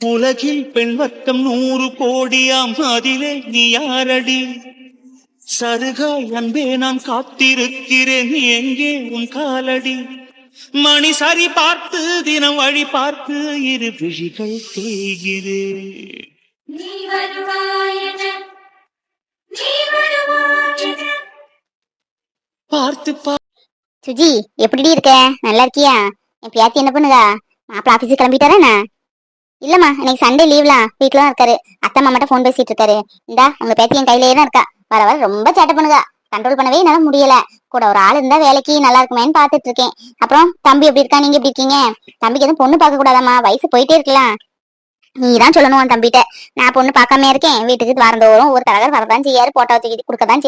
உலகில் பெண் வர்க்கம் நூறு கோடியாம் அதிலே நீ யாரடி? சருகாய் அன்பே நான் காத்திருக்கிறேன் நீ எங்கே உன் காலடி? மணி சரி பார்த்து தினம் வழி பார்த்து இரு விழிகள் தேய்கிறேன் பார்த்து சுஜி எப்படிடி இருக்க? நல்லா இருக்கியா? என் பியாத்தி என்ன பண்ணுதா? மாப்பிள்ள ஆபீஸுக்கு கிளம்பிட்டாரா என்ன? இல்லம்மா இன்னைக்கு சண்டே லீவ்லாம் வீட்டுல தான் இருக்காரு. அத்தை மாமாட்ட ஃபோன் பேசிட்டு இருக்காரு. இந்தா உங்க பேத்தி என் கையிலேயே தான் இருக்கா. வர வர ரொம்ப சேட்டை பண்ணுதா. கண்ட்ரோல் பண்ணவே என்னால முடியல. கூட ஒரு ஆள் இருந்தா வேலைக்கு நல்லா இருக்குமேன்னு பாத்துட்டு இருக்கேன். அப்புறம் தம்பி எப்படி இருக்கா? நீங்க எப்படி இருக்கீங்க? தம்பிக்கு எதுவும் பொண்ணு பார்க்க கூடாதாம்மா வயசு போயிட்டே இருக்கலாம். நீ தான் சொல்லணும் உன் தம்பிட்ட. நான் பொண்ணு பார்க்காம இருக்கேன். வீட்டுக்கு வரந்தோறும் ஒரு தரகர் வரதான் செய்யாரு போட்டோ வச்சு கொடுக்க தான்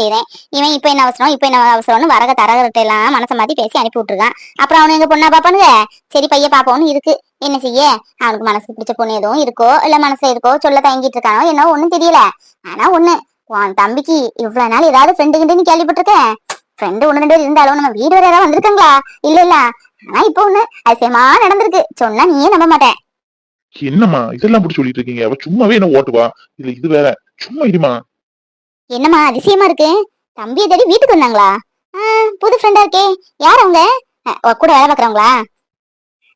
இவன் இப்ப என்ன அவசரம்? இப்ப என்ன அவசரம்னு வரக தரகர்கிட்ட எல்லாம் மனசை மாத்தி பேசி அனுப்பி விட்டுருக்கான். அப்புறம் அவனு எங்க பொண்ணா பாப்பானுங்க? சரி பைய பாப்போம்னு இருக்கு. என்ன செய்ய? அவனுக்கு மனசுக்கு பிடிச்ச பொண்ணு எதுவும் இருக்கோ இல்ல மனசுல இருக்கோ சொல்ல தயங்கிட்டு இருக்கானோ என்ன ஒண்ணும் தெரியல. ஆனா ஒண்ணு உன் தம்பிக்கு இவ்வளவு நாள் ஏதாவது ஃப்ரெண்டு கிண்டு கேள்விப்பட்டிருக்கேன். ஃப்ரெண்டு ஒண்ணு ரெண்டு பேர் இருந்தாலும் நம்ம வீடு வரை ஏதாவது வந்திருக்கங்களா? இல்ல இல்ல. ஆனா இப்ப ஒண்ணு அதிசயமா நடந்திருக்கு. சொன்னா நீயே நம்ப மாட்டேன். என்னம்மா இதெல்லாம் புடிச்சு சொல்லிட்டு இருக்கீங்க? அவ சும்மாவே என்ன ஓட்டுவா? இல்ல இது வேற. சும்மா இருமா. என்னம்மா அதிசயமா இருக்கு? தம்பியை தேடி வீட்டுக்கு வந்தாங்களா? புது ஃப்ரெண்டா இருக்கே. யார் அவங்க? கூட வேலை பாக்குறவங்களா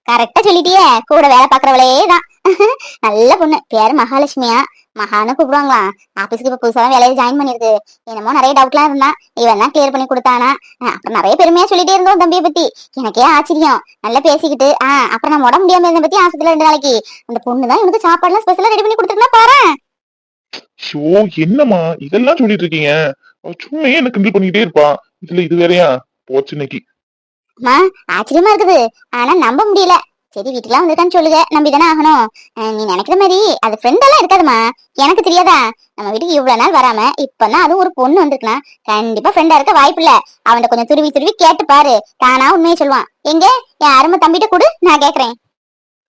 கரெக்டா சொல்லிட்டியே. கூட வேலை பாக்குறவளே தான் நல்ல பொண்ணு. பேரு மகாலட்சுமியா. மகான்னு கூப்பிடுவாங்களா ஆபீஸ்க்கு இப்ப புதுசா வேலையில ஜாயின் பண்ணிருக்கு என்னமோ நிறைய டவுட்லாம் இருந்தா இவன் தான் கிளியர் பண்ணி கொடுத்தானா? அப்புறம் நிறைய பெருமையா சொல்லிட்டே இருந்தோம் தம்பியை பத்தி. எனக்கே ஆச்சரியம். நல்லா பேசிக்கிட்டு ஆ அப்புறம் நான் உடம்பு முடியாம இருந்த பத்தி ஆஸ்பத்திரியில ரெண்டு நாளைக்கு. அந்த பொண்ணு தான் இவனுக்கு சாப்பாடுலாம் ஸ்பெஷலா ரெடி பண்ணி கொடுத்துருந்தா பாரு ஷோ என்னம்மா? இதெல்லாம் சொல்லிட்டு இருக்கீங்க. அவ சும்மையே என்ன கிண்டல் பண்ணிக்கிட்டே இருப்பா. இதுல இது வேறயா? போச்சு இன்னைக்கு. ஆச்சரியமா இருக்குது. ஆனா நம்ப முடியல. சரி வீட்டுக்குலாம் வந்திருக்கான்னு சொல்லுங்க நம்பி தானே ஆகணும் நீ நினைக்கிற மாதிரி அது ஃப்ரெண்ட் எல்லாம் இருக்காதுமா எனக்கு தெரியாதா? நம்ம வீட்டுக்கு இவ்வளவு நாள் வராம இப்பதான் அது ஒரு பொண்ணு வந்திருக்கலாம் கண்டிப்பா ஃப்ரெண்டா இருக்க வாய்ப்பு இல்ல. அவன்கிட்ட கொஞ்சம் துருவி துருவி கேட்டு பாரு. தானா உண்மையை சொல்லுவான். எங்க? என் அருமை தம்பிட்ட கொடு நான் கேக்குறேன்.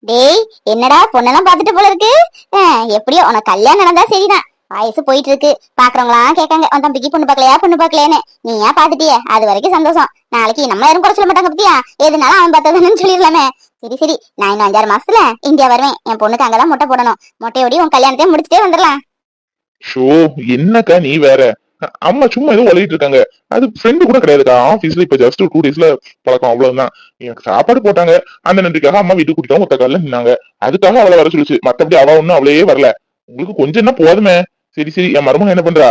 டேய் என்னடா பொண்ணெல்லாம் பாத்துட்டு போல இருக்கு? அஹ் எப்படியோ உனக்கு கல்யாணம் நடந்தா சரிதான். வயசு போயிட்டு இருக்கு பாக்குறவங்களாம் கேட்காங்க உன் தம்பிக்கு பொண்ணு பாக்கலையா பொண்ணு பாக்கலையானு நீ ஏன் பாத்துட்டியே அது வரைக்கும் சந்தோஷம். நாளைக்கு நம்ம யாரும் குறை சொல்ல மாட்டாங்க பத்தியா? எதுனாலும் அவன் பார்த்ததுன்னு சொல்லிடலாமே. சரி சரி. நான் இன்னும் அஞ்சாறு மாசத்துல இந்தியா வருவேன். என் பொண்ணுக்கு அங்கதான் முட்டை போடணும். முட்டையோடி உன் கல்யாணத்தை முடிச்சுட்டே வந்துடலாம். ஷோ என்னக்கா நீ வேற? அம்மா சும்மா ஏதோ வளரிட்டு இருக்காங்க. அது ஃப்ரெண்டு கூட கிடையாதுக்கா. ஆஃபீஸ்ல இப்ப ஜஸ்ட் டூ டேஸ்ல பழக்கம் அவ்வளவுதான். எனக்கு சாப்பாடு போட்டாங்க. அந்த நன்றிக்காக அம்மா வீட்டுக்கு கூட்டிட்டு ஒத்த காலில் நின்னாங்க. அதுக்காக அவளை வர சொல்லுச்சு. மத்தபடி அவ ஒன்னும் அவளையே வரல. உங்களுக்கு கொஞ்சம் என்ன போதுமே? சரி சரி. என் மருமகன் என்ன பண்றா?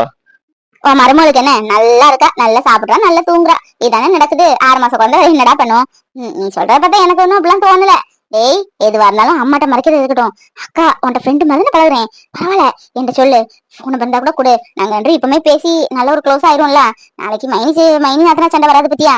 உன் மருமகளுக்கு என்ன? நல்லா இருக்கா? நல்லா சாப்பிடுறா? நல்லா தூங்குறா? இதானே நடக்குது. ஆறு மாசம் குழந்தை என்னடா பண்ணும் நீ சொல்றத பார்த்தா எனக்கு ஒண்ணும் அப்படிலாம் தோணல. டேய் எதுவா இருந்தாலும் அம்மாட்ட மறைக்கிறது இருக்கட்டும். அக்கா உன்ட்ட ஃப்ரெண்டு மாதிரி தான் பழகுறேன். பரவாயில்ல என்கிட்ட சொல்லு. போன பண்ணா கூட கொடு. நாங்க ரெண்டு இப்பவுமே பேசி நல்ல ஒரு க்ளோஸ் ஆயிரும்ல நாளைக்கு மைனி மைனி நாத்தனா சண்டை வராது பத்தியா?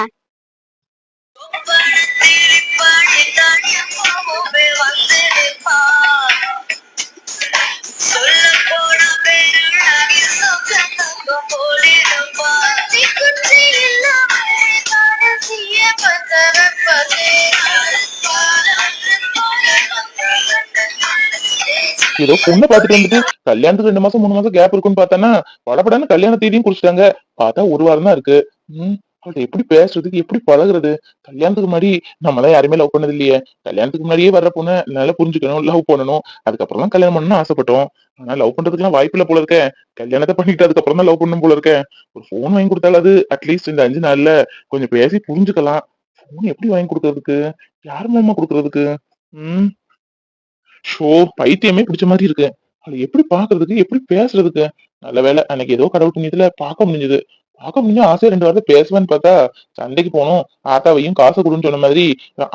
ஏதோ பொண்ணை பாத்துட்டு வந்துட்டு கல்யாணத்துக்கு ரெண்டு மாசம் மூணு மாசம் கேப் இருக்குன்னு பார்த்தானா படப்படான்னு கல்யாண தேதியும் குடிச்சிட்டாங்க பார்த்தா ஒரு வாரம் தான் இருக்கு. அவள்கிட்ட எப்படி பேசுறதுக்கு எப்படி பழகுறது? கல்யாணத்துக்கு முன்னாடி நம்மளாம் யாருமே லவ் பண்ணது இல்லையே. கல்யாணத்துக்கு முன்னாடியே வர்ற பொண்ணு நல்லா புரிஞ்சுக்கணும் லவ் பண்ணணும். அதுக்கப்புறம் தான் கல்யாணம் பண்ணணும்னு ஆசைப்பட்டோம். ஆனா லவ் பண்றதுக்குலாம் வாய்ப்பு இல்ல போல இருக்க. கல்யாணத்தை பண்ணிட்டு அதுக்கப்புறம் தான் லவ் பண்ணும் போல இருக்க. ஒரு ஃபோன் வாங்கி கொடுத்தாலாவது அட்லீஸ்ட் இந்த அஞ்சு நாள்ல கொஞ்சம் பேசி புரிஞ்சுக்கலாம். ஃபோன் எப்படி வாங்கி கொடுக்கறதுக்கு? யார் மூலமா கொடுக்கறதுக்கு? உம் ஷோ பைத்தியமே பிடிச்ச மாதிரி இருக்கு. அவளை எப்படி பாக்குறதுக்கு எப்படி பேசுறதுக்கு? நல்ல வேலை அன்னைக்கு ஏதோ கடவுள் புண்ணியத்துல பார்க்க முடிஞ்சது. பார்க்க முடியும் ஆசை ரெண்டு வாரத்தை பேசுவேன்னு பார்த்தா சண்டைக்கு போனோம் ஆத்தாவையும் காசு கொடுன்னு சொன்ன மாதிரி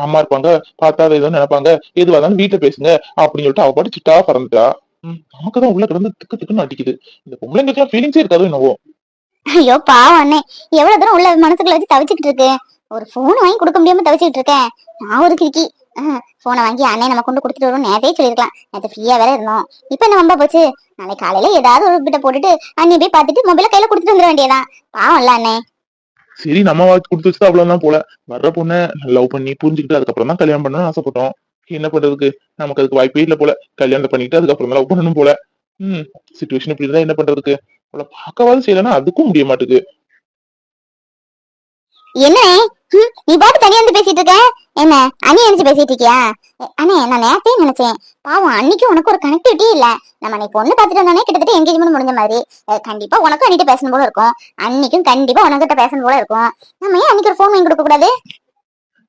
அம்மா இருப்பாங்க பார்த்தா ஏதோ நினைப்பாங்க எதுவா இருந்தாலும் வீட்டுல பேசுங்க அப்படின்னு சொல்லிட்டு அவ பாட்டு சிட்டா பறந்துட்டா. ம், நமக்குதான் உள்ள கிடந்து திக்கு திக்குன்னு அடிக்குது. இந்த பொம்பளைங்களுக்குலாம் ஃபீலிங்ஸே இருக்காது என்னவோ. ஐயோ பாவம் அண்ணே. எவ்வளவு தூரம் உள்ள மனசுக்குள்ள வச்சு தவிச்சுக்கிட்டு இருக்கு ஒரு போன் வாங்கி கொடுக்க முடியாம தவிச்சுக்கிட்டு இருக்கேன். நான் ஒரு கிரிக்கி போனை வாங்கி அண்ணன் நம்ம கொண்டு கொடுத்துட்டு வரும் நேரத்தையே சொல்லியிருக்கலாம். நேற்று ஃப்ரீயா வேற இருந்தோம். இப்ப என்ன ரொம்ப போச்சு? நாளைக்கு காலையில ஏதாவது ஒரு கிட்ட போட்டுட்டு அண்ணி போய் பார்த்துட்டு மொபைல கையில கொடுத்துட்டு வந்துட வேண்டியதான் பாவம் இல்ல அண்ணே. சரி நம்ம வாழ்த்து கொடுத்து வச்சு அவ்வளவுதான் போல. வர்ற பொண்ணை லவ் பண்ணி புரிஞ்சுக்கிட்டு அதுக்கப்புறம் தான் கல்யாணம் பண்ணணும்னு ஆசைப்பட்டோம். என்ன பண்றதுக்கு? நமக்கு அதுக்கு வாய்ப்பே இல்ல போல. கல்யாணத்தை பண்ணிட்டு அதுக்கப்புறம் லவ் பண்ணணும் போல. ம் சுச்சுவேஷன் இப்படி இருந்தா என்ன பண்றதுக்கு? அவளை பார்க்கவாது செய்யலன்னா அதுக்கும் முடிய மாட்டேங்குது என்ன? ஹம், நீ பாட்டு தனியா வந்து பேசிட்டு இருக்க? என்ன அண்ணி நினைச்சு பேசிட்டு இருக்கியா? அண்ணே நான் நேரத்தையே நினைச்சேன். பாவம் அன்னைக்கு உனக்கு ஒரு கனெக்டிவிட்டி இல்ல. நம்ம அன்னைக்கு பொண்ணு பாத்துட்டு வந்தோடனே கிட்டத்தட்ட என்கேஜ்மெண்ட் முடிஞ்ச மாதிரி. கண்டிப்பா உனக்கும் அன்னிட்ட பேசணும் போல இருக்கும். அன்னைக்கும் கண்டிப்பா உனக்கிட்ட பேசணும் போல இருக்கும். நம்ம ஏன் அன்னைக்கு ஒரு ஃபோன் வாங்கி கொடுக்க கூடாது?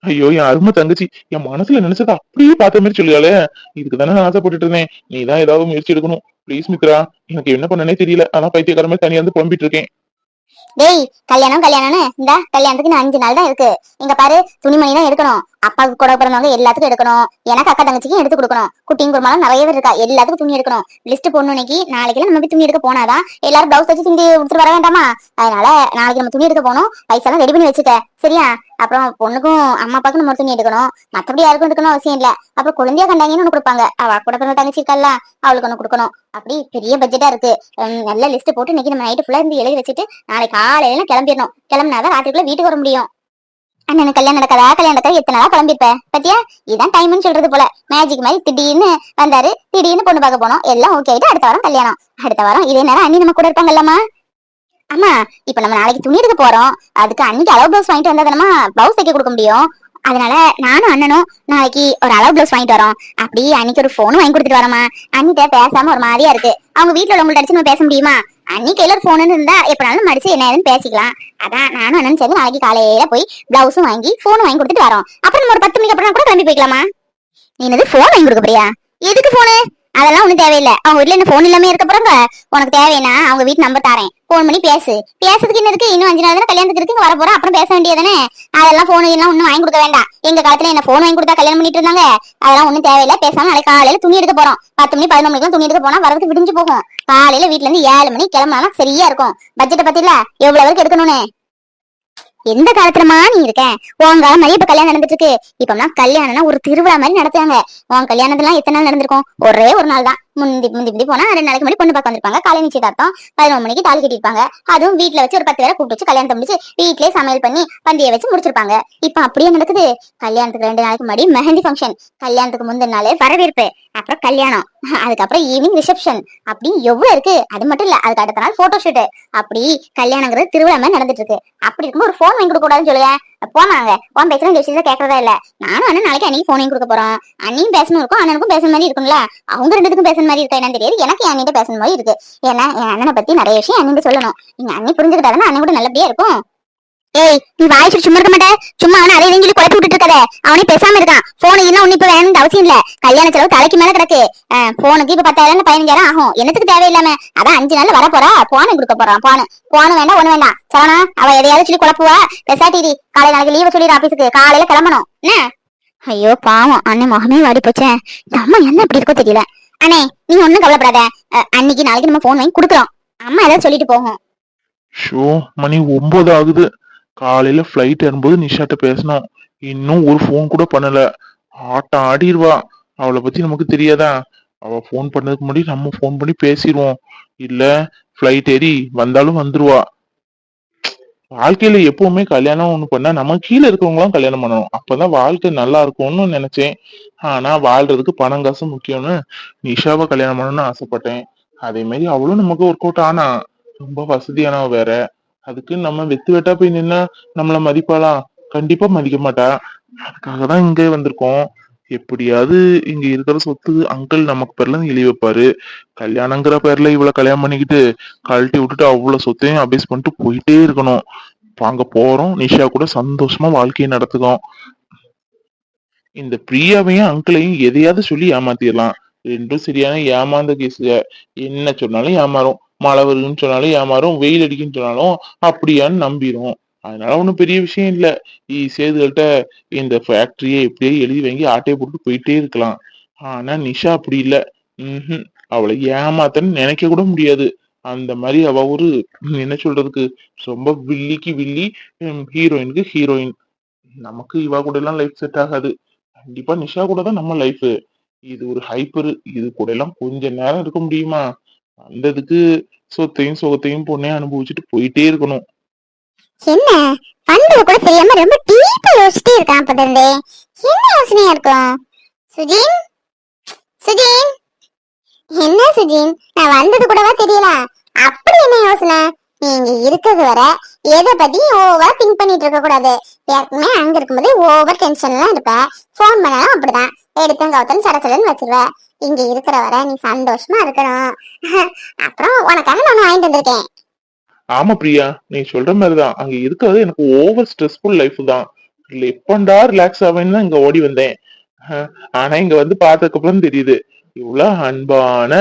ஐயோ என் அருமை தங்கச்சி என் மனசுல நினைச்சத அப்படியே பார்த்த மாதிரி சொல்லியாலே. இதுக்கு தானே நான் ஆசைப்பட்டுட்டு இருந்தேன். நீ தான் ஏதாவது முயற்சி எடுக்கணும். ப்ளீஸ் மித்ரா எனக்கு என்ன பண்ணனே தெரியல. ஆனா பைத்தியக்கார மாதிரி தனியா வந்து புலம்பிட்டு இருக்கேன். டேய் கல்யாணம் கல்யாணம்னு. இந்த கல்யாணத்துக்கு இன்னும் அஞ்சு நாள் தான் இருக்கு. இங்க பாரு துணிமணி தான் எடுக்கணும். அப்பாவுக்கு கூட பிறந்தவங்க எல்லாத்துக்கும் எடுக்கணும். எனக்கு அக்கா தங்கச்சிக்கும் எடுத்து கொடுக்கணும். குட்டியும் குருமாலும் நிறைய பேர் இருக்கா. எல்லாத்துக்கும் துணி எடுக்கணும். லிஸ்ட் போடணும் இன்னைக்கு. நாளைக்கு நம்ம போய் துணி எடுக்க போனாதான் எல்லாரும் பிளவுஸ் வச்சு துணி கொடுத்துட்டு வர வேண்டாமா? அதனால நாளைக்கு நம்ம துணி எடுக்க போகணும். பைசாலாம் ரெடி பண்ணி வச்சுக்க. சரியா? அப்புறம் பொண்ணுக்கும் அம்மா அப்பாவுக்கும் நம்ம ஒரு துணி எடுக்கணும். மத்தபடி யாருக்கும் எடுக்கணும் அவசியம் இல்ல. அப்புறம் குழந்தையா கண்டாங்கன்னு ஒண்ணு கொடுப்பாங்க. அவ கூட பிறந்த தங்கச்சி இருக்கல்ல அவளுக்கு ஒண்ணு கொடுக்கணும். அப்படி பெரிய பட்ஜெட்டா இருக்கு. நல்ல லிஸ்ட் போட்டு இன்னைக்கு நம்ம நைட்டு ஃபுல்லா இருந்து எழுதி வச்சுட்டு நாளைக்கு காலையில கிளம்பிடணும். கிளம்பினாதான் ராத்திரிக்குள்ள வீட்டுக்கு வர முடியும். அண்ணனுக்கு கல்யாணம் நடக்காதா? கல்யாணம் நடக்காத எத்தனை நாளா குழம்பிருப்பேன் பத்தியா? இதான் டைம்னு சொல்றது போல. மேஜிக் மாதிரி திடீர்னு வந்தாரு. திடீர்னு பொண்ணு பார்க்க போனோம். எல்லாம் ஓகே ஆயிட்டு அடுத்த வாரம் கல்யாணம். அடுத்த வாரம் இதே நேரம் அண்ணி நம்ம கூட இருப்பாங்கல்லம்மா அம்மா இப்ப நம்ம நாளைக்கு துணி எடுக்க போறோம். அதுக்கு அன்னைக்கு அளவு பிளவுஸ் வாங்கிட்டு வந்தா தானமா பிளவுஸ் தைக்க கொடுக்க முடியும். அதனால நானும் அண்ணனும் நாளைக்கு ஒரு அளவு பிளவுஸ் வாங்கிட்டு வரோம். அப்படி அன்னைக்கு ஒரு போனும் வாங்கி கொடுத்துட்டு வரோமா அண்ணிட்ட பேசாம ஒரு மாதிரியா இருக்கு. அவங்க வீட்டுல உள்ளவங்கள்ட்ட அடிச்சு நம்ம பேச முடியுமா? அன்னி கையில போன் இருந்தா எப்பனாலும் மடிச்சு என்ன ஏதுன்னு பேசிக்கலாம். அதான் நானும் அண்ணன் சேர்ந்து நாளைக்கு காலையில போய் பிளவுஸும் வாங்கி போனும் வாங்கி கொடுத்துட்டு வரோம். அப்புறம் நம்ம ஒரு பத்து மணிக்கு அப்புறம் கூட கிளம்பி போய்க்கலாமா? நீ என்னது போன் வாங்கி கொடுக்க போறியா? எதுக்கு போனு அதெல்லாம் ஒண்ணும் தேவையில்லை. அவங்க வீட்ல என்ன போன் இல்லாம இருக்க போறாங்க. உனக்கு தேவைன்னா அவங்க வீட்டு நம்பர் தரேன் போன் பண்ணி பேசு. பேசுறதுக்கு என்ன இருக்கு. இன்னும் அஞ்சு நாள் தானே கல்யாணத்துக்கு இருக்கு. வர போறோம் அப்புறம் பேச வேண்டியதானே அதெல்லாம் போன் எல்லாம் ஒண்ணும் வாங்கி கொடுக்க வேண்டாம். எங்க காலத்துல என்ன போன் வாங்கி கொடுத்தா கல்யாணம் பண்ணிட்டு இருந்தாங்க? அதெல்லாம் ஒண்ணும் தேவையில்லை. பேசாம நாளைக்கு காலையில துணி எடுக்க போறோம். பத்து மணி பதினொன்று மணிக்கு துணி எடுக்க போனா வரதுக்கு விடிஞ்சு போகும். காலையில வீட்ல இருந்து ஏழு மணி கிளம்பினா சரியா இருக்கும். பட்ஜெட்டை பத்தில எவ்வளவு வரைக்கும் எடுக்கணும்னு? எந்த காலத்துலமா நீ இருக்க? உன் காலம் மாதிரி இப்ப கல்யாணம் நடந்துட்டு இருக்கு இப்ப கல்யாணம்னா ஒரு திருவிழா மாதிரி நடத்துவாங்க உன் கல்யாணத்துலாம் எத்தனை நாள் நடந்திருக்கும்? ஒரே ஒரு நாள் தான் முந்தி முந்தி முந்தி போனா ரெண்டு நாளைக்கு முன்னாடி பொண்ணு பார்க்க வந்திருப்பாங்க. காலை நிச்சயதார்த்தம் பதினொரு மணிக்கு தாலி கட்டிருப்பாங்க அதுவும் வீட்ல வச்சு ஒரு பத்து பேரை கூப்பிட்டு வச்சு கல்யாணத்தை முடிச்சு வீட்லயே சமையல் பண்ணி பந்தியை வச்சு முடிச்சிருப்பாங்க. இப்ப அப்படியே நடக்குது. கல்யாணத்துக்கு ரெண்டு நாளைக்கு முன்னாடி மெஹந்தி ஃபங்க்ஷன் கல்யாணத்துக்கு முந்தின நாளே வரவேற்பு. அப்புறம் கல்யாணம். அதுக்கப்புறம் ஈவினிங் ரிசப்ஷன் அப்படி எவ்வளவு இருக்கு? அது மட்டும் இல்ல அதுக்கு அடுத்த நாள் போட்டோ ஷூட் அப்படி கல்யாணங்கிறது திருவிழா மாதிரி நடந்துட்டு இருக்கு. அப்படி இருக்கும்போது ஒரு போன் வாங்கி கொடுக்க கூடாதுன்னு சொல்லுங்க. போனாங்க உன் பேசுற இந்த விஷயத்த கேட்கறதா இல்ல. நானும் அண்ணன் நாளைக்கு அன்னைக்கு போனையும் கொடுக்க போறோம். அண்ணியும் பேசணும் இருக்கும் அண்ணனுக்கும் பேசுற மாதிரி இருக்கும்ல. அவங்க ரெண்டுக்கும் பேசுற மாதிரி இருக்கா என்னன்னு தெரியாது. எனக்கு என் அண்ணிட்ட பேசுற மாதிரி இருக்கு. ஏன்னா என் அண்ணனை பத்தி நிறைய விஷயம் அண்ணன் சொல்லணும். நீங்க அண்ணி புரிஞ்சுக்கிட்டாதானே அண்ணன் கூட நல்லபடியா இருக்கும். ஏய் நீ வாய்ச்சி சும்மா இருக்க மாட்டே. சும்மா அவனை அதை இதையும் குழப்பி விட்டுட்டு இருக்காத அவனே பேசாம இருக்கான். போன் இன்னும் ஒண்ணு இப்ப வேணும்னு அவசியம் இல்ல. கல்யாண செலவு தலைக்கு மேல கிடக்கு. போனுக்கு இப்ப பத்தாயிரம் பதினஞ்சாயிரம் ஆகும். என்னத்துக்கு தேவையில்லாம. அதான் அஞ்சு நாள்ல வர போறா போன கொடுக்க போறான் போன போன வேண்டாம் ஒண்ணு வேண்டாம். சரவணா அவ எதையாவது சொல்லி குழப்புவா. பெசாட்டிடி காலை நாளைக்கு லீவு சொல்லிடு ஆபீஸுக்கு காலையில கிளம்பணும். என்ன? ஐயோ பாவம். அண்ணன் முகமே வாடி போச்சேன் நம்ம அம்மா என்ன இப்படி இருக்கோ தெரியல. அண்ணே நீ ஒண்ணும் கவலைப்படாத. அன்னைக்கு நாளைக்கு நம்ம போன் வாங்கி கொடுக்குறோம். அம்மா ஏதாவது சொல்லிட்டு போகும். ஷோ மணி ஒன்பது ஆகுது. காலையில ஃப்ளைட் ஏறும்போது நிஷாட்ட பேசணும் இன்னும் ஒரு ஃபோன் கூட பண்ணல. ஆட்டம் ஆடிடுவா அவளை பத்தி நமக்கு தெரியாதா? அவ ஃபோன் பண்ணதுக்கு முன்னாடி நம்ம ஃபோன் பண்ணி பேசிடுவோம் இல்ல ஃப்ளைட் ஏறி வந்தாலும் வந்துருவா. வாழ்க்கையில எப்பவுமே கல்யாணம் ஒண்ணு பண்ணா நம்ம கீழே இருக்கவங்களாம் கல்யாணம் பண்ணணும். அப்பதான் வாழ்க்கை நல்லா இருக்கும்னு நினைச்சேன். ஆனா வாழ்றதுக்கு பணம் காசு முக்கியம்னு நிஷாவை கல்யாணம் பண்ணணும்னு ஆசைப்பட்டேன். அதே மாதிரி அவளும் நமக்கு ஒர்க் அவுட் ஆனா ரொம்ப வசதியானவ வேற. அதுக்கு நம்ம வெத்து வெட்டா போய் நின்னா நம்மள மதிப்பாளா? கண்டிப்பா மதிக்க மாட்டா. அதுக்காக தான் இங்க வந்திருக்கோம். எப்படியாவது இங்க இருக்கிற சொத்து அங்கிள் நமக்கு பேர்ல எழுதி வைப்பாரு. கல்யாணங்கிற பேர்ல இவ்வளவு கல்யாணம் பண்ணிக்கிட்டு கழட்டி விட்டுட்டு அவ்வளவு சொத்தையும் அபேஸ் பண்ணிட்டு போயிட்டே இருக்கணும். இப்ப அங்க போறோம். நிஷா கூட சந்தோஷமா வாழ்க்கையை நடத்துக்கோம் இந்த பிரியாவையும் அங்கிளையும் எதையாவது சொல்லி ஏமாத்திடலாம். ரெண்டும் சரியான ஏமாந்த கேஸுக என்ன சொன்னாலும் ஏமாறும். மழை வருதுன்னு சொன்னாலும் ஏமாறும் வெயில் அடிக்குன்னு சொன்னாலும் அப்படியான்னு நம்பிரும். அதனால ஒன்றும் பெரிய விஷயம் இல்ல. சேதுகள்கிட்ட இந்த ஃபேக்டரியை எப்படியே எழுதி வாங்கி ஆட்டையை போட்டு போயிட்டே இருக்கலாம். ஆனா நிஷா அப்படி இல்ல. ம் அவளை ஏமாத்தன்னு நினைக்க கூட முடியாது. அந்த மாதிரி அவ ஒரு என்ன சொல்றதுக்கு ரொம்ப வில்லிக்கு வில்லி ஹீரோயினுக்கு ஹீரோயின் நமக்கு இவ கூட எல்லாம் லைஃப் செட் ஆகாது. கண்டிப்பா நிஷா கூட தான் நம்ம லைஃப் இது ஒரு ஹைப்பர் இது கூட எல்லாம் கொஞ்ச நேரம் இருக்க முடியுமா? வந்ததுக்கு சொத்தையும் சுகத்தையும் பொண்ணையும் அனுபவிச்சுட்டு போயிட்டே இருக்கணும். என்ன? பண்றது கூட தெரியாம ரொம்ப டீப்பா யோசிச்சுட்டே இருக்கான் அப்ப இருந்தே என்ன யோசனையா இருக்கும்? சுஜின்? சுஜின்? என்ன சுஜின்? நான் வந்தது கூடவா தெரியல. அப்படி என்ன யோசனை? நீங்க இருக்கிறது வர எதை பத்தி ஓவரா திங்க் பண்ணிட்டு இருக்க கூடாது ஏற்கனவே அங்க இருக்கும்போது ஓவர் டென்ஷன்லாம் இருப்ப. ஃபோன் பண்ணலாம் அப்படிதான். எடுத்தும் கவுத்தன் சடச்சடன்னு வச்சிருவ. இங்க இருக்கிற வர நீ சந்தோஷமா இருக்கணும். அப்புறம் உனக்காக நான் வாங்கிட்டு வந்திருக்கேன். ஆமா பிரியா நீ சொல்ற மாதிரிதான். அங்க இருக்கிறது எனக்கு ஓவர் ஸ்ட்ரெஸ்ஃபுல் லைஃப் தான். எப்பண்டா ரிலாக்ஸ் ஆவேன்னு தான் இங்க ஓடி வந்தேன். ஆனா இங்க வந்து பார்த்ததுக்கு அப்புறம் தெரியுது இவ்வளவு அன்பான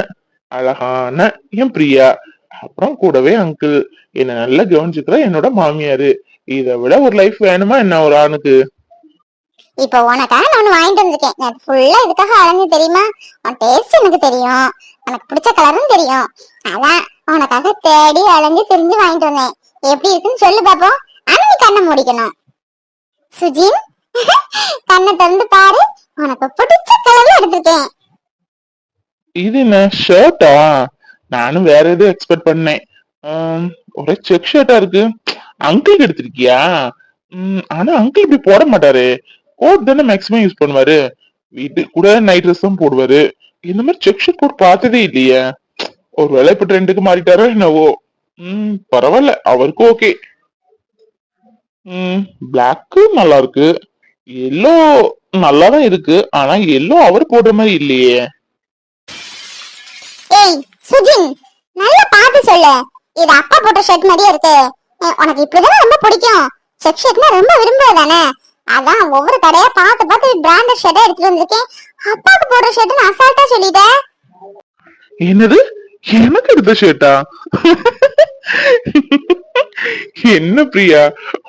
அழகான என் பிரியா. அப்புறம் கூடவே அங்கிள் என்ன நல்லா கவனிச்சுக்கிற என்னோட மாமியாரு. இதை விட ஒரு லைஃப் வேணுமா என்ன ஒரு ஆணுக்கு? இப்போ உனக்காக நான் ஒண்ணு வாங்கிட்டு வந்திருக்கேன். நான் ஃபுல்லா இதுக்காக அலைஞ்சு தெரியுமா? உன் டேஸ்ட் எனக்கு தெரியும். எனக்கு பிடிச்ச கலரும் தெரியும். அதான் உனக்காக தேடி அலைஞ்சு தெரிஞ்சு வாங்கிட்டு வந்தேன். எப்படி இருக்குன்னு சொல்லு பாப்போம். ஆனா நீ கண்ணை மூடிக்கணும். சுஜின் கண்ணை திறந்து பாரு. உனக்கு பிடிச்ச கலர்ல எடுத்திருக்கேன். இது என்ன ஷர்ட்டா நானும் வேற எதுவும் எக்ஸ்பெக்ட் பண்ணேன். ஒரே செக் ஷர்ட்டா இருக்கு. அங்கிள் எடுத்திருக்கியா? ஆனா அங்கிள் இப்படி போட மாட்டாரு. கோட் தானே மேக்ஸிமம் யூஸ் பண்ணுவாரு. வீட்டுக்கு கூட நைட் ட்ரெஸ் தான் போடுவாரு. இந்த மாதிரி செக் ஷர்ட் போட்டு பார்த்ததே இல்லையே. ஒரு வேலை இப்ப ட்ரெண்டுக்கு மாறிட்டாரோ என்னவோ. ம் பரவாயில்ல. அவருக்கும் ஓகே ம் பிளாக்கு நல்லா இருக்கு. எல்லோ நல்லா தான் இருக்கு. ஆனா எல்லோ அவர் போடுற மாதிரி இல்லையே. ஏய் சுஜின் நல்லா பார்த்து சொல்லு. இது அப்பா போட்ட ஷர்ட் மாதிரியே இருக்கு. உனக்கு இப்படிதான் ரொம்ப பிடிக்கும். செக் ஷர்ட்னா ரொம்ப விரும்புவதானே? அதான் ஒவ்வொரு கடையா பார்த்து பார்த்து பிராண்டட் ஷர்ட் எடுத்துட்டு வந்திருக்கேன். அப்பாவுக்கு போடுற ஷர்ட் அசால்ட்டா சொல்லிட்டேன் என்னது? எனக்கு எடுத்த ஷர்ட்டா என்ன பிரியா?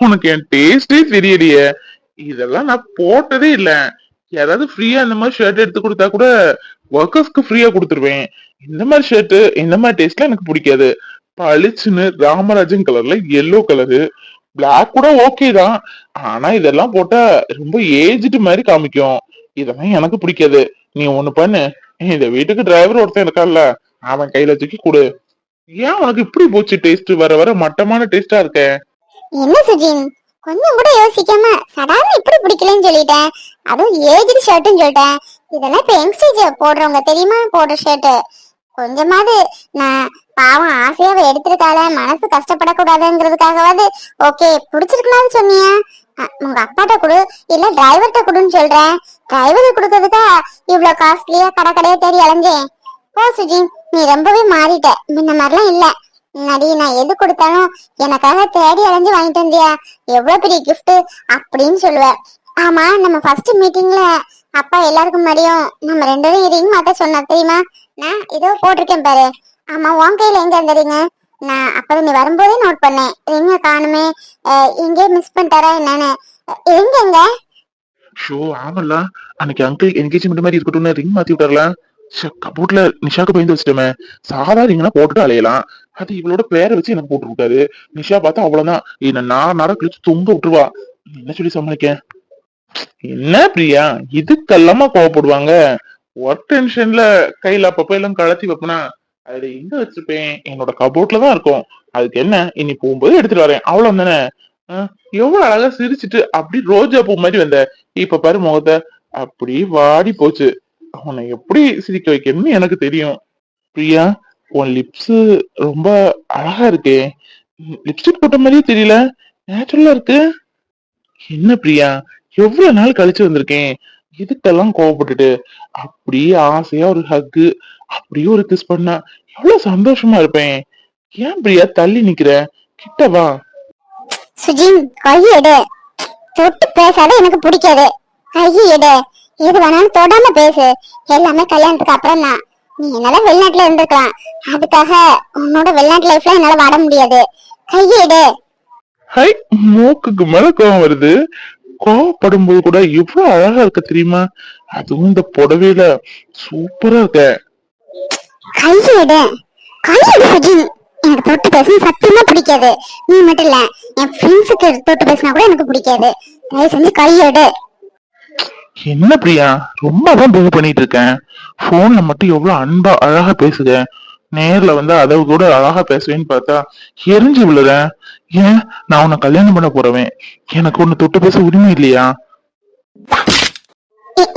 உனக்கு என் டேஸ்டே தெரியலையே. இதெல்லாம் நான் போட்டதே இல்ல. யாராவது ஃப்ரீயா இந்த மாதிரி ஷர்ட் எடுத்து கொடுத்தா கூட ஒர்க்கர்ஸ்க்கு ஃப்ரீயா கொடுத்துருவேன். இந்த மாதிரி ஷர்ட் இந்த மாதிரி டேஸ்ட்ல எனக்கு பிடிக்காது. பளிச்சுன்னு ராமராஜன் கலர்ல எல்லோ கலரு பிளாக் கூட ஓகே தான். ஆனா இதெல்லாம் போட்டா ரொம்ப ஏஜ்டு மாதிரி காமிக்கும். இதெல்லாம் எனக்கு பிடிக்காது. நீ ஒண்ணு பண்ணு. இந்த வீட்டுக்கு டிரைவர் ஒருத்தன் இருக்கான்ல அவன் கையில தூக்கி கொடு. ஏன் உனக்கு இப்படி போச்சு டேஸ்ட் வர வர மட்டமான டேஸ்டா இருக்க. என்ன சுஜின்? கொஞ்சம் கூட யோசிக்காம சடார்னு இப்படி பிடிக்கலன்னு சொல்லிட்டேன். அதுவும் ஏஜ்டு ஷர்ட்னு சொல்லிட்டேன். இதெல்லாம் இப்ப யங்ஸ்டேஜ் போடுறவங்க தெரியுமா? போடுற ஷர்ட் கொஞ்சமாவது நான் பாவம் ஆசையா அவ எடுத்திருக்காள. மனசு கஷ்டப்படக்கூடாதுங்கிறதுக்காகவாது. ஓகே பிடிச்சிருக்கலாம்னு சொன்னியா? உங்க அப்பாட்ட கொடு. இல்ல டிரைவர்கிட்ட கொடுன்னு சொல்றேன். டிரைவருக்கு கொடுக்கறதுக்கா இவ்வளவு காஸ்ட்லியா கடை கடையா தேடி அலைஞ்சேன். ஓ சுஜி நீ ரொம்பவே மாறிட்ட. முன்ன மாதிரிலாம் இல்ல. முன்னாடி நான் எது கொடுத்தாலும் எனக்காக தேடி அலைஞ்சு வாங்கிட்டு வந்தியா? எவ்வளவு பெரிய கிஃப்ட் அப்படின்னு சொல்லுவேன் ஆமா நம்ம ஃபர்ஸ்ட் மீட்டிங்ல அப்பா எல்லாருக்கும் முன்னாடியும் நம்ம ரெண்டு பேரும் ரிங் மாத்த சொன்னார் தெரியுமா? நான் இதோ போட்டிருக்கேன் பாரு. ஆமா உன் கையில எங்க இருந்தீங்க நான் அப்பதான் நீ வரும்போதே நோட் பண்ணேன். எங்க காணுமே? அஹ், மிஸ் பண்ணிட்டாரா என்னன்னு? எங்க எங்க? ஷோ ஆமல்ல. அன்னைக்கு அங்கிள் என்கேஜ்மெண்ட் மாதிரி இருக்கட்டும்னு ரிங் மாத்தி விட்டார்ல. கபோர்ட்ல நிஷாக்கு பயந்து வச்சுட்டோமே. சாதா ரிங்னா போட்டுட்டு அலையலாம். அது இவளோட பேரை வச்சு எனக்கு போட்டு விட்டாரு நிஷா பார்த்தா அவ்வளவுதான். என்ன நான் நர கழிச்சு தொங்க விட்டுருவா. என்ன சொல்லி சமாளிக்க? என்ன பிரியா? இதுக்கெல்லாமா கோவப்படுவாங்க? ஒர்க் டென்ஷன்ல கையில அப்பப்ப எல்லாம் கழத்தி வைப்பனா? அதுல எங்க வச்சிருப்பேன்? என்னோட கபோர்ட்ல தான் இருக்கும். அதுக்கு என்ன? இனி போகும்போது எடுத்துட்டு வரேன். அவ்வளவு தானே எவ்வளவு அழகா சிரிச்சிட்டு அப்படி ரோஜா பூ மாதிரி வந்த. இப்ப பாரு முகத்தை. அப்படி வாடி போச்சு. உன்னை எப்படி சிரிக்க வைக்கணும்னு எனக்கு தெரியும். பிரியா உன் லிப்ஸ் ரொம்ப அழகா இருக்கே. லிப்ஸ்டிக் போட்ட மாதிரியே தெரியல. நேச்சுரலா இருக்கு. என்ன பிரியா? எவ்வளவு நாள் கழிச்சு வந்திருக்கேன்? இதுக்கெல்லாம் கோவப்பட்டுட்டு. அப்படியே ஆசையா ஒரு ஹக்கு அப்படியே ஒரு கிஸ் பண்ணா. எவ்வளவு சந்தோஷமா இருப்பேன். ஏன் பிரியா தள்ளி நிக்கிற? கிட்ட வா. சுஜின் கையை எடு தொட்டு பேசாத எனக்கு பிடிக்காது. கையை எடு எது வேணாலும் தொடாம பேசு. எல்லாமே கல்யாணத்துக்கு அப்புறம் தான். நீ என்னால வெளிநாட்டுல இருந்திருக்கலாம். அதுக்காக உன்னோட வெளிநாட்டு லைஃப்ல என்னால வாட முடியாது. கையை எடு ஹை மூக்குக்கு மேல கோவம் வருது. கோவப்படும் போது கூட எவ்வளவு அழகா இருக்க தெரியுமா? அதுவும் இந்த புடவையில. சூப்பரா இருக்க. கையை எடு சஜின் எனக்கு தொட்டு பேசணும் சத்தியமா பிடிக்காது. நீ மட்டும் இல்ல என் ஃப்ரெண்ட்ஸுக்கு தொட்டு பேசினா கூட எனக்கு பிடிக்காது. தயவு செஞ்சு கையை என்ன பிரியா? ரொம்ப தான் பிஹேவ் பண்ணிட்டு இருக்கேன். போன்ல மட்டும் எவ்வளவு அன்பா அழகா பேசுக நேர்ல வந்து அதை கூட அழகா பேசுவேன்னு பார்த்தா எரிஞ்சு விழுறேன். ஏன்? நான் உன்னை கல்யாணம் பண்ண போறவன். எனக்கு ஒன்னு தொட்டு பேச உரிமை இல்லையா?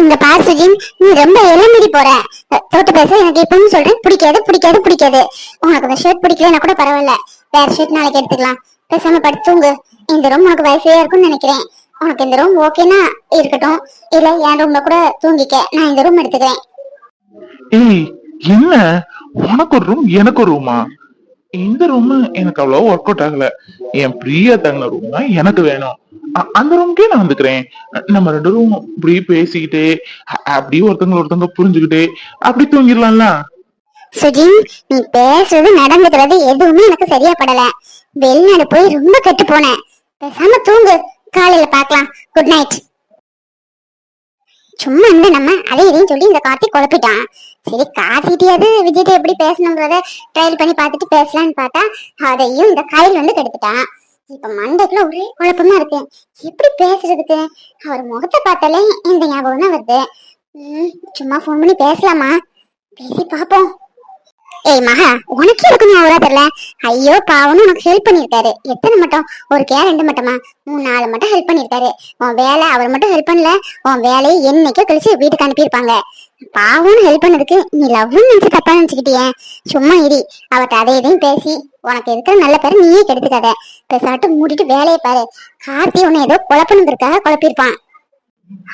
இந்த பார் சுஜின் நீ ரொம்ப இளமிடி போற. அ, பேச எனக்கு இப்பவும் சொல்றேன் பிடிக்காது பிடிக்காது பிடிக்காது. உனக்கு இந்த ஷர்ட் பிடிக்கலன்னா கூட பரவாயில்ல. வேற ஷர்ட் நாளைக்கு எடுத்துக்கலாம். பேசாம படுத்துங்க இந்த ரூம் உனக்கு வயசையா இருக்கும்னு நினைக்கிறேன். உனக்கு இந்த ரூம் ஓகேனா இருக்கட்டும். இல்ல என் ரூம்ல கூட தூங்கிக்க. நான் இந்த ரூம் எடுத்துக்கிறேன். ஏய் என்ன? உனக்கு ஒரு ரூம் எனக்கு ஒரு ரூமா இந்த ரூம் எனக்கு அவ்வளவு ஒர்க் அவுட் ஆகல. என் பிரியா தங்கின ரூம் தான் எனக்கு வேணும். அந்த ரூம்க்கே நான் வந்துக்கிறேன். நம்ம ரெண்டு ரூம் இப்படி பேசிக்கிட்டே அப்படியே ஒருத்தங்க ஒருத்தங்க புரிஞ்சுக்கிட்டே அப்படி தூங்கிடலாம்ல? சுஜின் நீ பேசுறது நடந்துக்கிறது எதுவுமே எனக்கு சரியா படல. வெளிநாடு போய் ரொம்ப கெட்டு போனேன். பேசாம தூங்கு. காலையில பார்க்கலாம் குட் நைட் சும்மா இந்த நம்ம அதை இதையும் சொல்லி இந்த கார்த்தி குழப்பிட்டான். சரி காசிட்டியாவது விஜய்கிட்ட எப்படி பேசணுங்கிறத ட்ரையல் பண்ணி பார்த்துட்டு பேசலாம்னு பார்த்தா அதையும் இந்த காயில் வந்து கெடுத்துட்டான். இப்ப மண்டைக்குள்ள ஒரே குழப்பமா இருக்கு. எப்படி பேசுறதுக்கு? அவர் முகத்தை பார்த்தாலே இந்த ஞாபகம் தான் வருது. ம், சும்மா ஃபோன் பண்ணி பேசலாமா? பேசி பாப்போம் ஏய் மகா உனக்கு இருக்கும் ஞாபகம் தெரியல. ஐயோ பாவனும் உனக்கு ஹெல்ப் பண்ணிருக்காரு எத்தனை மட்டும்? ஒரு கே ரெண்டு மட்டுமா? மூணு நாலு மட்டும் ஹெல்ப் பண்ணிருக்காரு உன் வேலை அவர் மட்டும் ஹெல்ப் பண்ணல. உன் வேலையை என்னைக்கோ கழிச்சு வீட்டுக்கு அனுப்பியிருப்பாங்க. பாவம்னு ஹெல்ப் பண்ணதுக்கு நீ லவ்னு நினைச்சு தப்பா நினைச்சுக்கிட்டியே. சும்மா இரு. அவட்ட அதை இதையும் பேசி உனக்கு இருக்கிற நல்ல பேரை நீயே கெடுத்துக்காத. பேசாட்டு மூடிட்டு வேலையை பாரு. கார்த்தி உன்னை ஏதோ குழப்பணுங்கிறதுக்காக குழப்பிருப்பான்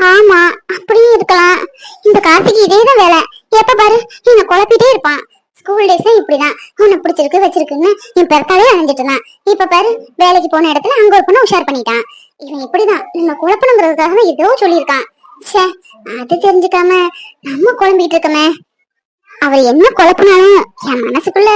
ஆமா அப்படியும் இருக்கலாம். இந்த கார்த்திக்கு இதேதான் வேலை. எப்ப பாரு என்ன குழப்பிட்டே இருப்பான். ஸ்கூல் டேஸ்ல இப்படிதான். உன்னை பிடிச்சிருக்கு வச்சிருக்குன்னு என் பெருத்தாவே அணைஞ்சிட்டு இருந்தான். இப்ப பாரு வேலைக்கு போன இடத்துல அங்க ஒரு பொண்ணு உஷார் பண்ணிட்டான். இவன் இப்படிதான். நம்ம குழப்பணுங்கிறதுக்காக ஏதோ சொல்லியிருக்கான். ச்சே அது தெரிஞ்சுக்காம நம்ம குழம்பிட்டு இருக்கோமே. அவர் என்ன குழப்பினாலும் என் மனசுக்குள்ள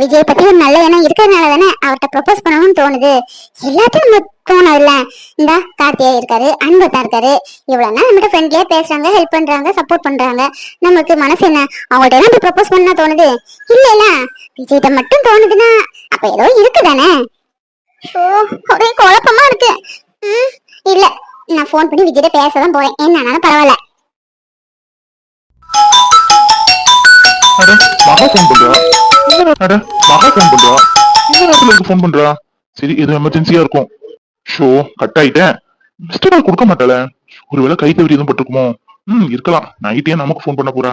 விஜய் பத்தி ஒரு நல்ல எண்ணம் இருக்கிறதுனால தானே அவர்கிட்ட ப்ரொபோஸ் பண்ணணும்னு தோணுது. எல்லாத்தையும் நம்ம தோணும் இல்ல இந்த கார்த்தியா இருக்காரு அன்பத்தா இருக்காரு. இவ்வளவு நாள் நம்மகிட்ட ஃப்ரெண்ட்லியா பேசுறாங்க ஹெல்ப் பண்றாங்க சப்போர்ட் பண்றாங்க. நமக்கு மனசு என்ன? அவங்கள்ட்ட எல்லாம் போய் பண்ண தோணுது? இல்ல இல்ல விஜய்கிட்ட மட்டும் தோணுதுன்னா அப்ப ஏதோ இருக்குதானே ஓ ஒரே குழப்பமா இருக்கு. இல்ல நான் ஃபோன் பண்ணி விஜய்கிட்ட பேசதான் போறேன். என்னன்னாலும் பரவாயில்ல. அட மகா ஃபோன் பண்றா. என்ன அட மகா ஃபோன் பண்றா. என்ன நேரத்துல இருக்கு ஃபோன் பண்றா? சரி எதுவும் எமர்ஜென்சியா இருக்கும். ஷோ கட் ஆயிட்டேன். மிஸ்டர் கால் கொடுக்க மாட்டாள. ஒருவேளை கை தவறி எதுவும் பட்டிருக்குமோ? ம் இருக்கலாம். நைட்டே நமக்கு ஃபோன் பண்ண போறா?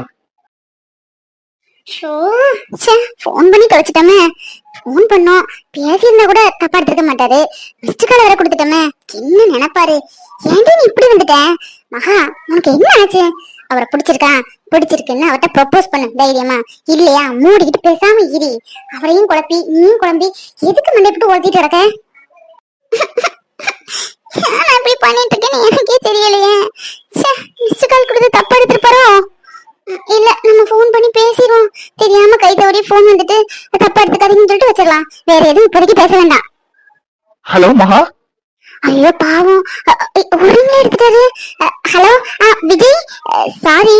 ஷோ ச்சே ஃபோன் பண்ணி தொலைச்சிட்டோமே. ஃபோன் பண்ணோம். பேசியிருந்தா கூட தப்பா எடுத்துக்க மாட்டாரு. மிஸ்டு கால் வேற கொடுத்துட்டோமே. என்ன நினைப்பாரு? ஏன்டி நீ இப்படி வந்துட்ட? மகா உனக்கு என்ன ஆச்சு? அவரை பிடிச்சிருக்கா? பிடிச்சிருக்குன்னு அவர்கிட்ட ப்ரப்போஸ் பண்ணு தைரியமா. இல்லையா? மூடிக்கிட்டு பேசாம இரு. அவரையும் குழப்பி நீயும் குழம்பி எதுக்கு மண்டை போட்டு ஓட்டிட்டு கிடக்க? நான் இப்படி பண்ணிட்டு இருக்கேன்னு எனக்கே தெரியலையே. ச்சே மிஸ்டு கால் கொடுத்து தப்பா எடுத்துருப்பாரோ? இல்ல நம்ம ஃபோன் பண்ணி பேசிடுவோம் தெரியாம ஃபோன் வந்துட்டு தப்பா எடுத்துக்காதீங்கன்னு சொல்லிட்டு வச்சிடலாம். வேற எதுவும் இப்போதைக்கு பேச வேண்டாம். ஹலோ மகா? ஐயோ பாவம். ஒழுங்கா எடுத்துட்டாரு ஹலோ? ஆ, விஜய்? சாரி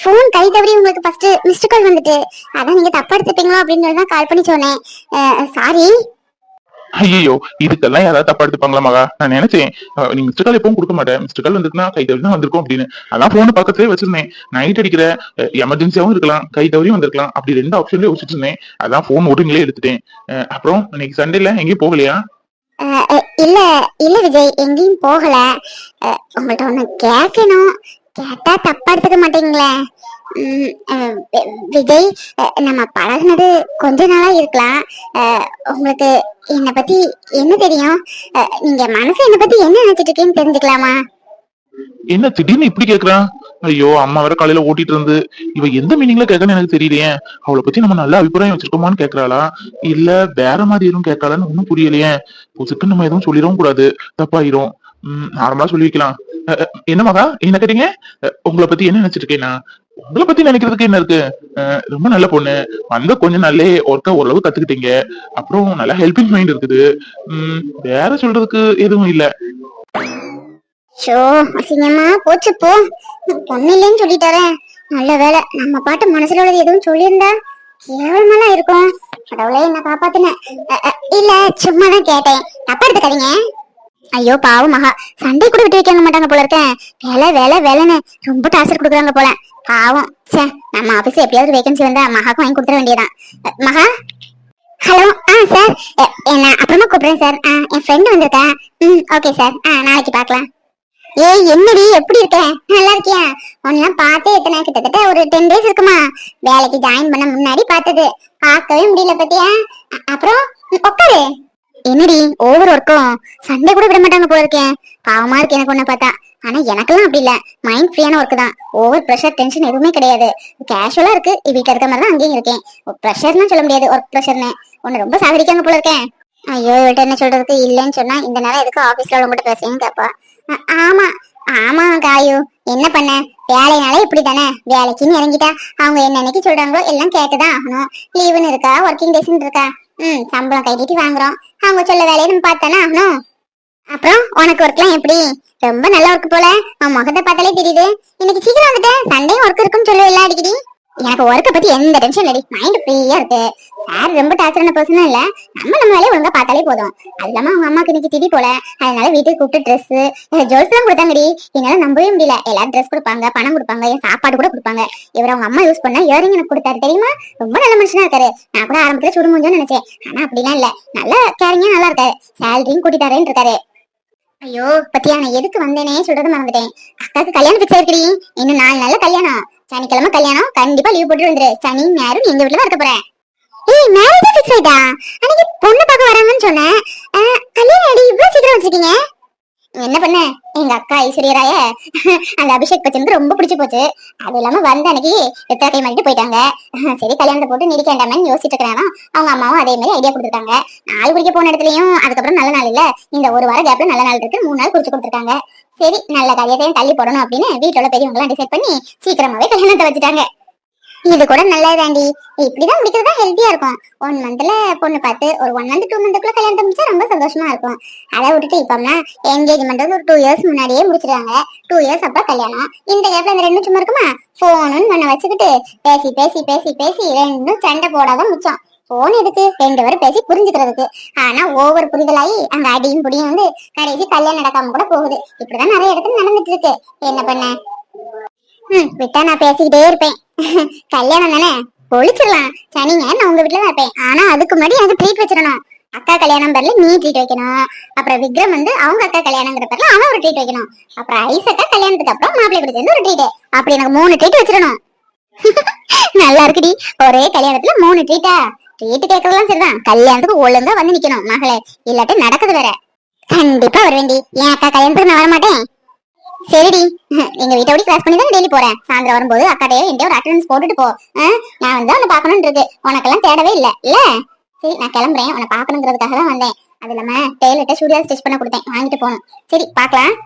ஃபோன் கை தவறி உங்களுக்கு ஃபர்ஸ்ட் மிஸ்டு கால் வந்துட்டு. அதான் நீங்க தப்பா எடுத்துப்பீங்களோ அப்படின்னு சொல்லி தான் கால் பண்ணி சொன்னேன். சாரி ஐயோ இதுக்கெல்லாம் யாராவது தப்பா எடுத்துப்பாங்களா மகா? நான் நினைச்சேன். நீ மிஸ்டர் கால் எப்பவும் கொடுக்க மாட்டேன். மிஸ்டர் கால் வந்துட்டுனா கை தவறி தான் வந்திருக்கும் அப்படின்னு. அதான் போன் பக்கத்துலேயே வச்சிருந்தேன். நைட் அடிக்கிற எமர்ஜென்சியாவும் இருக்கலாம். கை தவறியும் வந்திருக்கலாம். அப்படி ரெண்டு ஆப்ஷன்லயே யோசிச்சுட்டு இருந்தேன். அதான் போன் ஒருங்களே எடுத்துட்டேன். அப்புறம் இன்னைக்கு சண்டேல எங்கேயும் போகலையா? இல்ல இல்ல விஜய் எங்கேயும் போகல. உங்கள்ட்ட ஒண்ணு கேட்கணும் கேட்டா தப்பா எடுத்துக்க மாட்டீங்களே விஜய் நம்ம பழகினது கொஞ்ச நாளா இருக்கலாம். உங்களுக்கு என்னை பத்தி என்ன தெரியும்? நீங்க மனசு என்னை பத்தி என்ன நினைச்சிட்டு இருக்கீங்கன்னு தெரிஞ்சுக்கலாமா? என்ன திடீர்னு இப்படி கேக்குறான்? ஐயோ அம்மா வேற காலையில ஓட்டிட்டு இருந்து இவ எந்த மீனிங்ல கேட்கன்னு எனக்கு தெரியலையே. அவளை பத்தி நம்ம நல்ல அபிப்பிராயம் வச்சிருக்கோமான்னு கேக்குறாளா? இல்ல வேற மாதிரி எதுவும் கேட்கலான்னு ஒன்னும் புரியலையே. புதுக்கு நம்ம எதுவும் சொல்லிடவும் கூடாது. தப்பாயிரும். உம் நார்மலா சொல்லி வைக்கலாம். என்ன மகா? என்ன கேட்டீங்க? உங்களை பத்தி என்ன நினைச்சிட்டு இருக்கேனா உங்களை பத்தி நினைக்கிறதுக்கு என்ன இருக்கு? ரொம்ப நல்ல பொண்ணு. வந்த கொஞ்ச நாள்லயே ஒர்க்க ஓரளவு கத்துக்கிட்டீங்க. அப்புறம் நல்லா ஹெல்பிங் மைண்ட் இருக்குது. உம் வேற சொல்றதுக்கு எதுவும் இல்ல. ஷோ அசிங்கமா போச்சு போ. பொண்ணு இல்லைன்னு சொல்லிட்டாரே. நல்ல வேலை நம்ம பாட்டு மனசுல உள்ளது எதுவும் சொல்லியிருந்தா கேவலமெல்லாம் இருக்கும். கடவுளே என்ன காப்பாத்தின. அ, இல்ல சும்மா தான் கேட்டேன். தப்பா எடுத்துக்காதீங்க. ஐயோ பாவம் மகா. சண்டை கூட விட்டு வைக்க மாட்டாங்க போல இருக்கேன் வேலை வேலை வேலைன்னு ரொம்ப டார்ச்சர் கொடுக்குறாங்க போல. பாவம். சே நம்ம ஆபீஸ் எப்படியாவது வேகன்சி வந்தா மகாக்கு வாங்கி கொடுத்துட வேண்டியதான் மகா? ஹலோ ஆ சார் என்ன அப்புறமா கூப்பிடுறேன் சார் ஆ என் ஃப்ரெண்டு வந்திருக்கா. ம் ஓகே சார் ஆ நாளைக்கு பார்க்கலாம். ஏய் என்னடி எப்படி இருக்க? நல்லா இருக்கியா? உன்னெல்லாம் பார்த்தே எத்தனை? கிட்டத்தட்ட ஒரு டென் டேஸ் இருக்குமா? வேலைக்கு ஜாயின் பண்ண முன்னாடி பார்த்தது. பார்க்கவே முடியல பத்தியா? அப்புறம் உட்காரு என்னடி ஓவர் ஒர்க்கும் சண்டே கூட விட மாட்டாங்க போல இருக்கேன் பாவமா இருக்கு எனக்கு ஒண்ணு பார்த்தா. ஆனா எனக்கெல்லாம் அப்படி இல்ல. மைண்ட் ஃப்ரீயான ஒர்க் தான். ஓவர் ப்ரெஷர் டென்ஷன் எதுவுமே கிடையாது. கேஷுவலா இருக்கு. வீட்டுல இருக்க மாதிரி தான் அங்கேயும் இருக்கேன். ப்ரெஷர்னு சொல்ல முடியாது. ஒர்க் ப்ரெஷர்னு உன்னை ரொம்ப சாகரிக்காங்க போல இருக்கேன் ஐயோ இவள்கிட்ட என்ன சொல்றதுக்கு இல்லைன்னு சொன்னா இந்த நேரம் எதுக்கு ஆபீஸ்ல உங்ககிட்ட பேசுறேன்னு கேப்பா ஆமா. ஆமா காயு. என்ன பண்ண? வேலைனாலே இப்படி தானே வேலைக்குன்னு இறங்கிட்டா. அவங்க என்ன அன்னைக்கு சொல்றாங்களோ எல்லாம் கேட்டுதான் ஆகணும். லீவுன்னு இருக்கா? ஒர்க்கிங் டேஸ்ன்னு இருக்கா? ம் சம்பளம் கைட்டிட்டு வாங்குறோம். அவங்க சொல்ல வேலையை நம்ம பார்த்தானே? ஆகணும் அப்புறம் உனக்கு ஒர்க்லாம் எப்படி? ரொம்ப நல்ல ஒர்க் போல. உன் முகத்தை பார்த்தாலே தெரியுது. இன்னைக்கு சீக்கிரம் வந்துட்டேன் சண்டே ஒர்க் இருக்குன்னு சொல்லுவேன் அடிக்கடி எனக்கு ஒர்க்கை பத்தி எந்த டென்ஷன் இல்லடி. மைண்ட் ஃப்ரீயா இருக்கு. சார் ரொம்ப டார்ச்சரான பர்சனும் இல்ல. நம்ம நம்ம வேலையை ஒழுங்கா பார்த்தாலே போதும். அது இல்லாம அவங்க அம்மாக்கு இன்னைக்கு திடி போல. அதனால வீட்டுக்கு கூப்பிட்டு ட்ரெஸ் ஜுவல்ஸ் எல்லாம் கொடுத்தாங்கடி. என்னால நம்பவே முடியல. எல்லாரும் ட்ரெஸ் கொடுப்பாங்க பணம் கொடுப்பாங்க என் சாப்பாடு கூட கொடுப்பாங்க. இவர் அவங்க அம்மா யூஸ் பண்ண இயரிங் எனக்கு கொடுத்தாரு. தெரியுமா? ரொம்ப நல்ல மனுஷனா இருக்காரு. நான் கூட ஆரம்பத்துல சுடு முடிஞ்சோன்னு நினைச்சேன். ஆனா அப்படிலாம் இல்ல. நல்ல கேரிங்கா நல்லா இருக்காரு. சேலரியும் கூட்டிட்டாரேன்னு இருக்காரு. ஐயோ பத்தியா? நான் எதுக்கு வந்தேனே சொல்றது மறந்துட்டேன். அக்காக்கு கல்யாணம் பிக்ஸ் ஆயிருக்கடி. இன்னும் நாலு நல்ல கல்யாணம். சனிக்கிழமை கல்யாணம் கண்டிப்பா லீவ் போட்டு வந்துரு. சனி ஞாயிறு எங்க வீட்டுல இருக்க போறேன் ஏய் மேரேஜ் ஃபிக்ஸ் ஆயிட்டா? அன்னைக்கு பொண்ணு பார்க்க வராங்கன்னு சொன்னேன். கல்யாணம் அடி இவ்வளவு சீக்கிரம் வச்சிருக்கீங்க? என்ன பண்ண? எங்க அக்கா ஐஸ்வர்யராய அந்த அபிஷேக் பச்சனுக்கு ரொம்ப பிடிச்சு போச்சு. அது இல்லாம வந்த அன்னைக்கு எத்தனை கை மாட்டிட்டு போயிட்டாங்க? சரி கல்யாணத்தை போட்டு நீடிக்க வேண்டாம்னு யோசிச்சுட்டு இருக்கிறேன் அவங்க அம்மாவும் அதே மாதிரி ஐடியா கொடுத்துருக்காங்க நாள் குடிக்க போன இடத்துலயும் அதுக்கப்புறம் நல்ல நாள் இல்ல. இந்த ஒரு வாரம் கேப்ல நல்ல நாள் இருக்கு. மூணு நாள் குறிச்சு கொடுத்துருக்காங்க. சரி நல்ல காரியத்தையும் தள்ளி போடணும் அப்படின்னு வீட்டோட உள்ள பெரியவங்க எல்லாம் டிசைட் பண்ணி சீக்கிரமாவே கல்யாணத்தை வச்சுட்டாங்க. இது கூட நல்லதுதாண்டி இப்படிதான் முடிக்கிறது தான் ஹெல்த்தியா இருக்கும். ஒன் மந்த்ல பொண்ணு பார்த்து ஒரு ஒன் மந்த் டூ மந்த்துக்குள்ள கல்யாணம் முடிச்சா ரொம்ப சந்தோஷமா இருக்கும். அதை விட்டுட்டு இப்போம்னா என்கேஜ்மெண்ட் வந்து ஒரு டூ இயர்ஸ் முன்னாடியே முடிச்சிருக்காங்க. டூ இயர்ஸ் அப்ப கல்யாணம். இந்த கேப்ல இந்த ரெண்டு சும்மா இருக்குமா? போனுன்னு பண்ண வச்சுக்கிட்டு பேசி பேசி பேசி பேசி ரெண்டும் சண்டை போடாதான் மிச்சம். போன் எதுக்கு ரெண்டு பேரும் பேசி புரிஞ்சுக்கிறதுக்கு. ஆனா ஓவர் புரிதலாயி அந்த அடியும் புடியும் வந்து கடைசி கல்யாணம் நடக்காம கூட போகுது. இப்படிதான் நிறைய இடத்துல நடந்துட்டு இருக்கு. என்ன பண்ண? ம் விட்டா நான் பேசிக்கிட்டே இருப்பேன். கல்யாணம் தானே? ஒழிச்சிடலாம் சனிங்க நான் உங்க வீட்டுல தான் இருப்பேன். ஆனா அதுக்கு முன்னாடி எனக்கு ட்ரீட் வச்சிடணும். அக்கா கல்யாணம் பேர்ல நீ ட்ரீட் வைக்கணும். அப்புறம் விக்ரம் வந்து அவங்க அக்கா கல்யாணங்கிற பேர்ல அவன் ஒரு ட்ரீட் வைக்கணும். அப்புறம் ஐசக்கா அக்கா கல்யாணத்துக்கு அப்புறம் மாப்பிள்ளை கூட வந்து ஒரு ட்ரீட் அப்படி எனக்கு மூணு ட்ரீட் வச்சிடணும். நல்லா இருக்குடி. ஒரே கல்யாணத்துல மூணு ட்ரீட்டா ட்ரீட் கேட்கறதுலாம் சரிதான். கல்யாணத்துக்கு ஒழுங்கா வந்து நிக்கணும் மகளே. இல்லாட்டி நடக்குது வேற. கண்டிப்பா வருவேன்டி. என் அக்கா கல்யாணத்துக்கு நான் வர மாட்டேன் சரிடி. எங்க வீட்டை ஓடி கிராஸ் பண்ணி தான் டெய்லி போறேன். சாயந்தரம் வரும்போது அக்காட்டையோ என்கிட்ட ஒரு அட்டண்டன்ஸ் போட்டுட்டு போ. நான் வந்து அவனை பாக்கணும்னு இருக்கு உனக்கெல்லாம் தேடவே இல்ல. இல்ல? சரி நான் கிளம்புறேன். உன்னை பாக்கணுங்கிறதுக்காக தான் வந்தேன். அது இல்லாம டெய்லர்கிட்ட சுடிதார் ஸ்டிச் பண்ண கொடுத்தேன். வாங்கிட்டு போகணும். சரி பாக்கலாம்